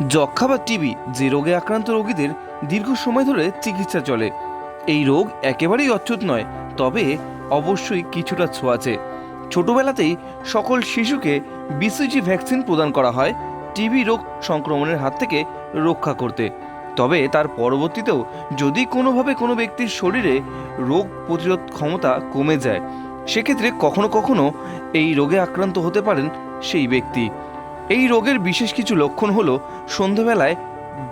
যক্ষা বা টিবি যে রোগে আক্রান্ত রোগীদের দীর্ঘ সময় ধরে চিকিৎসা চলে। এই রোগ একেবারেই অচ্ছুত নয়, তবে অবশ্যই কিছুটা ছোঁয়াচে ছোটবেলাতেই সকল শিশুকে বিসিজি ভ্যাকসিন প্রদান করা হয় টিবি রোগ সংক্রমণের হাত থেকে রক্ষা করতে। তবে তার পরবর্তীতেও যদি কোনোভাবে কোনো ব্যক্তির শরীরে রোগ প্রতিরোধ ক্ষমতা কমে যায়, সেক্ষেত্রে কখনো কখনো এই রোগে আক্রান্ত হতে পারেন সেই ব্যক্তি। এই রোগের বিশেষ কিছু লক্ষণ হলো সন্ধ্যাবেলায়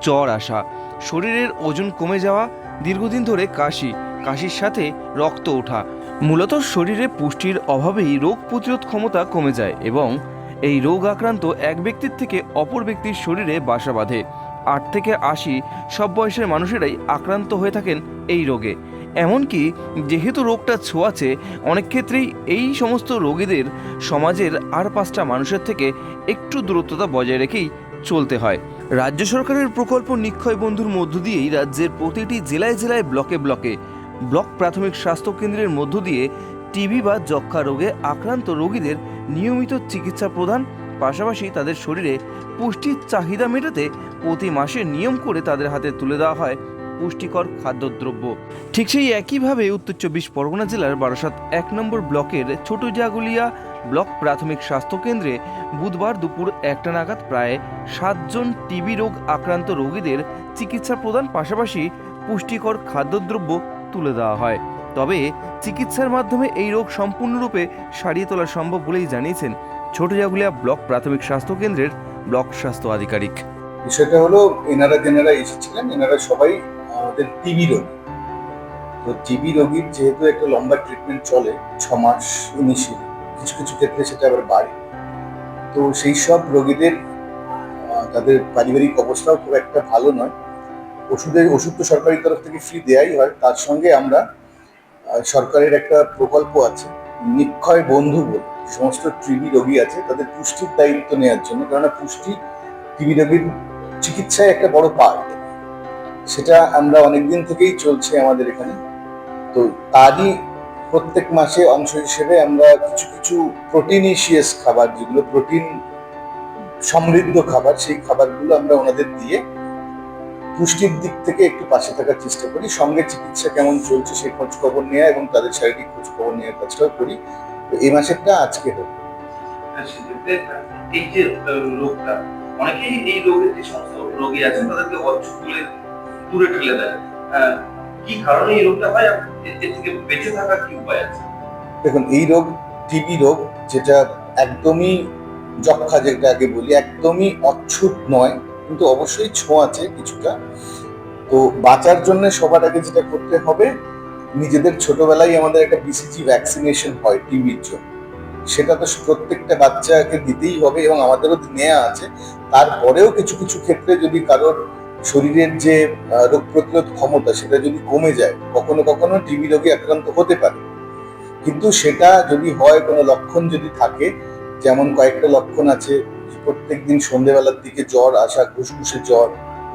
জ্বর আসা, শরীরের ওজন কমে যাওয়া, দীর্ঘদিন ধরে কাশি, কাশির সাথে রক্ত ওঠা। মূলত শরীরে পুষ্টির অভাবেই রোগ প্রতিরোধ ক্ষমতা কমে যায় এবং এই রোগ আক্রান্ত এক ব্যক্তির থেকে অপর ব্যক্তির শরীরে বাসা বাঁধে। আট থেকে আশি সব বয়সের মানুষেরাই আক্রান্ত হয়ে থাকেন এই রোগে। এমনকি যেহেতু রোগটা ছোঁয়াচে, অনেক ক্ষেত্রেই এই সমস্ত রোগীদের সমাজের আর পাঁচটা মানুষের থেকে একটু দূরত্বতা বজায় রেখেই চলতে হয়। রাজ্য সরকারের প্রকল্প নিক্ষয় বন্ধুর মধ্য দিয়েই রাজ্যের প্রতিটি জেলায় জেলায় ব্লকে ব্লকে, ব্লক প্রাথমিক স্বাস্থ্য কেন্দ্রের মধ্য দিয়ে টিবি বা যক্ষা রোগে আক্রান্ত রোগীদের নিয়মিত চিকিৎসা প্রদান, পাশাপাশি তাদের শরীরে পুষ্টির চাহিদা মেটাতে প্রতি মাসে নিয়ম করে তাদের হাতে তুলে দেওয়া হয়। পুষ্টিকর খাদ্যদ্রব্য। ঠিক সেই একইভাবে উত্তর চব্বিশ পরগনা জেলার বারাসাত এক নম্বর ব্লকের ছোট জাগুলিয়া ব্লক প্রাথমিক স্বাস্থ্য কেন্দ্রে বুধবার দুপুর একটা নাগাদ প্রায় সাতজন টিবি রোগ আক্রান্ত রোগীদের চিকিৎসা প্রদান পাশাপাশি পুষ্টিকর খাদ্যদ্রব্য তুলে দেওয়া হয়। তবে চিকিৎসার মাধ্যমে এই রোগ সম্পূর্ণরূপে সারিয়ে তোলা সম্ভব বলেই জানিয়েছেন ছোট জাগুলিয়া ব্লক প্রাথমিক স্বাস্থ্য কেন্দ্রের ব্লক স্বাস্থ্য আধিকারিক। বিষয়টা হলো, এনারা যেনারা এসেছিলেন, এনারা সবাই আমাদের টিবি রোগী। তো টিবি রোগীর যেহেতু একটা লম্বা ট্রিটমেন্ট চলে, ছ মাস ইনিশিয়ালি কিছু কিছু ক্ষেত্রে সেটা আবার বাড়ে। তো সেই সব রোগীদের তাদের পারিবারিক অবস্থাও খুব একটা ভালো নয়। ওষুধের, ওষুধ তো সরকারি তরফ থেকে ফ্রি দেয়াই হয়। তার সঙ্গে আমরা সরকারের একটা প্রকল্প আছে, নিক্ষয় বন্ধু বলে। সমস্ত টিবি রোগী আছে, তাদের পুষ্টির দায়িত্ব নেওয়ার জন্য। কেননা পুষ্টি টিবি রোগীর চিকিৎসায় একটা বড় পার্ট সেটা আমরা অনেকদিন থেকেই চলছে আমাদের এখানে। তো তারই প্রত্যেক মাসে অংশ হিসেবে আমরা কিছু কিছু প্রোটিনিশিয়াস খাবার, যেগুলো প্রোটিন সমৃদ্ধ খাবার, সেই খাবারগুলো আমরা ওনাদের দিয়ে পুষ্টির দিক থেকে একটু পাশে থাকার চেষ্টা করি। সঙ্গে চিকিৎসা কেমন চলছে সেই খোঁজ খবর নেওয়া এবং তাদের শারীরিক খোঁজ খবর নেওয়ার কাজটাও করি। তো এই মাসেরটা আজকে আর সেক্ষেত্রে এই যে রোগটা, অনেকেই এই রোগের যে সমস্ত রোগী আছেন, তাদেরকে অচ্ছুত দূরে ঠেলে দেয়। কি কারণে এই রোগটা হয় এর থেকে বেঁচে থাকার কি উপায় আছে? দেখুন, এই রোগ টিবি রোগ, যেটা একদমই যক্ষা যেটা আগে বলি, একদমই অচ্ছুত নয়, কিন্তু অবশ্যই ছোঁয়াচে কিছুটা। তো বাঁচার জন্য সবার আগে যেটা করতে হবে, নিজেদের ছোটবেলায় আমাদের একটা বিসিজি ভ্যাকসিনেশন হয় টিবির জন্য। সেটা তো প্রত্যেকটা বাচ্চাকে দিতেই হবে এবং আমাদেরও নেওয়া আছে। তারপরেও কিছু কিছু ক্ষেত্রে যদি কারোর শরীরের যে রোগ প্রতিরোধ ক্ষমতা সেটা যদি কমে যায়, কখনো কখনো টিবি রোগে আক্রান্ত হতে পারে। কিন্তু সেটা যদি হয়, কোনো লক্ষণ যদি থাকে, যেমন কয়েকটা লক্ষণ আছে প্রত্যেক দিন সন্ধেবেলার দিকে জ্বর আসা, ঘুসঘুসে জ্বর,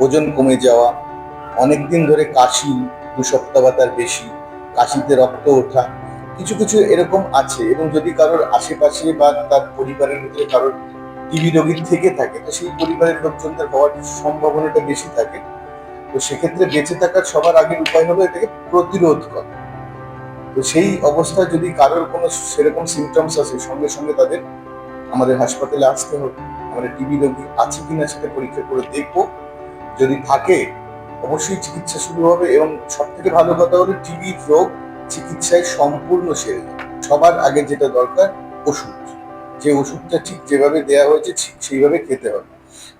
ওজন কমে যাওয়া অনেক দিন ধরে কাশি, দু সপ্তাহ বা তার বেশি, কাশিতে রক্ত ওঠা, কিছু কিছু এরকম আছে। এবং যদি কারোর আশেপাশে বা তার পরিবারের ভিতরে কারোর টিবি রোগীর থেকে থাকে। তো সেই পরিবারের লোকজনদের হওয়ার সম্ভাবনাটা বেশি থাকে। তো সেক্ষেত্রে বেঁচে থাকার সবার আগের উপায় হলো এটাকে প্রতিরোধ করা। তো সেই অবস্থায় যদি কারোর কোনো সেরকম সিমটমস আছে সঙ্গে সঙ্গে তাদের আমাদের হাসপাতালে আসতে হবে। আমাদের টিবি রোগী আছে কিনা সেটা পরীক্ষা করে দেখব। যদি থাকে, অবশ্যই চিকিৎসা শুরু হবে এবং সব থেকে ভালো কথা হলো টিবি রোগ চিকিৎসায় সম্পূর্ণ সেরে সবার আগে যেটা দরকার, ওষুধ। যে ওষুধটা ঠিক যেভাবে দেওয়া হয়েছে, ঠিক সেইভাবে খেতে হবে।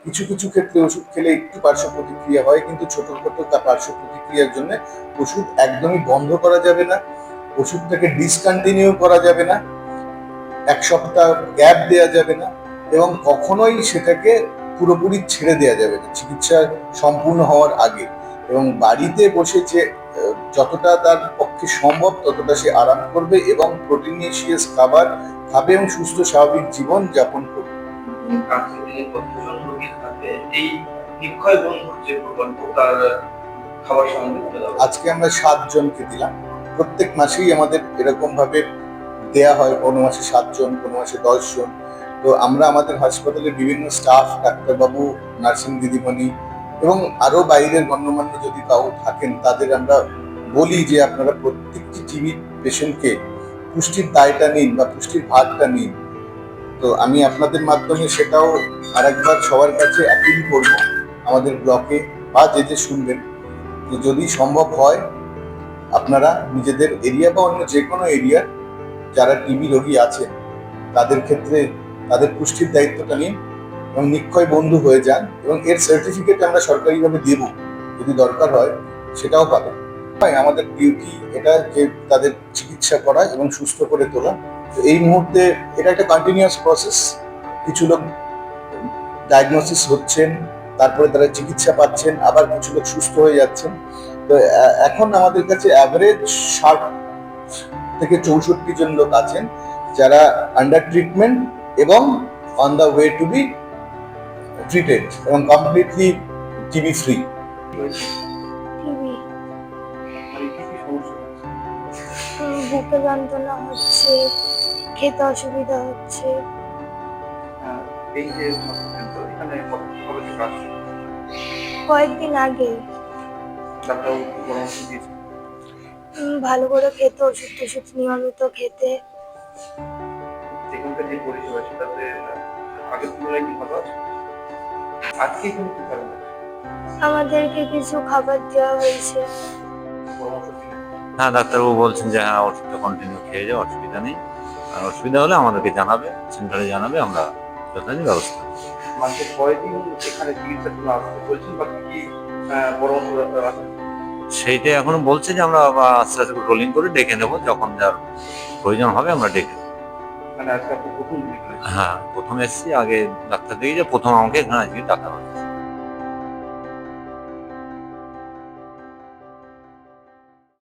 কিছু কিছু ক্ষেত্রে ওষুধ খেলে একটু পার্শ্ব প্রতিক্রিয়া হয়, কিন্তু ছোটখাটো তা পার্শ্ব প্রতিক্রিয়ার জন্য ওষুধ একদমই বন্ধ করা যাবে না, ওষুধটাকে ডিসকন্টিনিউ করা যাবে না, এক সপ্তাহ গ্যাপ দেওয়া যাবে না এবং কখনোই সেটাকে পুরোপুরি ছেড়ে দেওয়া যাবে না। চিকিৎসা সম্পূর্ণ হওয়ার আগে এবং বাড়িতে বসে যে যতটা তার পক্ষে সম্ভব ততটা সে আরাম করবে এবং প্রোটিনিশিয়াস খাবার খাবে এবং সুস্থ স্বাভাবিক জীবন যাপন করবে। এই নিক্ষয় বন্ধুর যে প্রকল্প তার খাবার? আজকে আমরা সাতজনকে দিলাম। প্রত্যেক মাসেই আমাদের এরকম ভাবে দেয়া হয় কোনো মাসে সাতজন কোনো মাসে দশজন তো আমরা আমাদের হাসপাতালের বিভিন্ন স্টাফ ডাক্তারবাবু নার্সিং দিদিমণি এবং আরও বাইরের গণ্যমান্য যদি কাউ থাকেন, তাদের আমরা বলি যে আপনারা প্রত্যেকটি টিবি পেশেন্টকে পুষ্টির দায়টা নিন বা পুষ্টির ভাগটা নিন। তো আমি আপনাদের মাধ্যমে সেটাও আরেকবার সবার কাছে অ্যাপিল করব আমাদের ব্লকে বা যে যে শুনবেন যে যদি সম্ভব হয়, আপনারা নিজেদের এরিয়া বা অন্য যে কোনো এরিয়ার যারা টিবি রোগী আছে তাদের ক্ষেত্রে তাদের পুষ্টির দায়িত্বটা নিন। এবং নিক্ষয় বন্ধু হয়ে যান এবং এর সার্টিফিকেট আমরা সরকারিভাবে দেব, যদি দরকার হয়, সেটাও পাবেন। হয়, আমাদের ডিউটি এটা যে তাদের চিকিৎসা করা এবং সুস্থ করে তোলা। তো এই মুহূর্তে এটা একটা কন্টিনিউয়াস প্রসেস কিছু লোক ডায়াগনোসিস হচ্ছেন, তারপরে তারা চিকিৎসা পাচ্ছেন, আবার কিছু লোক সুস্থ হয়ে যাচ্ছেন। তো এখন আমাদের কাছে অ্যাভারেজ ষাট থেকে চৌষট্টি জন লোক আছেন, যারা আন্ডার ট্রিটমেন্ট এবং on the way to be treated এবং কমপ্লিটলি টিবি ফ্রি টিভি কি কি সমস্যা হচ্ছে? বুকে যন্ত্রণা হচ্ছে খেতে অসুবিধা হচ্ছে। আহ, এই যে এখানে কবে থেকে আসছে কয়েকদিন আগে। ভালো করে খেতে ওষুধ টষুধ নিয়মিত খেতে। এখানকার যে পরিষেবা সেটাতে আগের তুলনায় কি ভালো আছে? আজকে এখানে কি কারণ আমাদেরকে কিছু খাবার দেওয়া হয়েছে। হ্যাঁ ডাক্তারবাবু বলছেন যে হ্যাঁ ওষুধটা কন্টিনিউ খেয়ে যাও অসুবিধা নেই। আর অসুবিধা হলে আমাদেরকে জানাবে সেন্টারে জানাবে আমরা যথাযথ ব্যবস্থা মাসে কয়দিন এখানে চিকিৎসার জন্য আসতে বলছেন বা কি কি পরামর্শ সেইটাই এখনও বলছে যে আমরা আস্তে আস্তে রোলিং করে ডেকে নেব। যখন যার প্রয়োজন হবে আমরা ডেকে হ্যাঁ প্রথম এসেছি আগে ডাক্তার দেখিয়েছে প্রথম আমাকে এখানে আজকে ডাকা হয়েছে।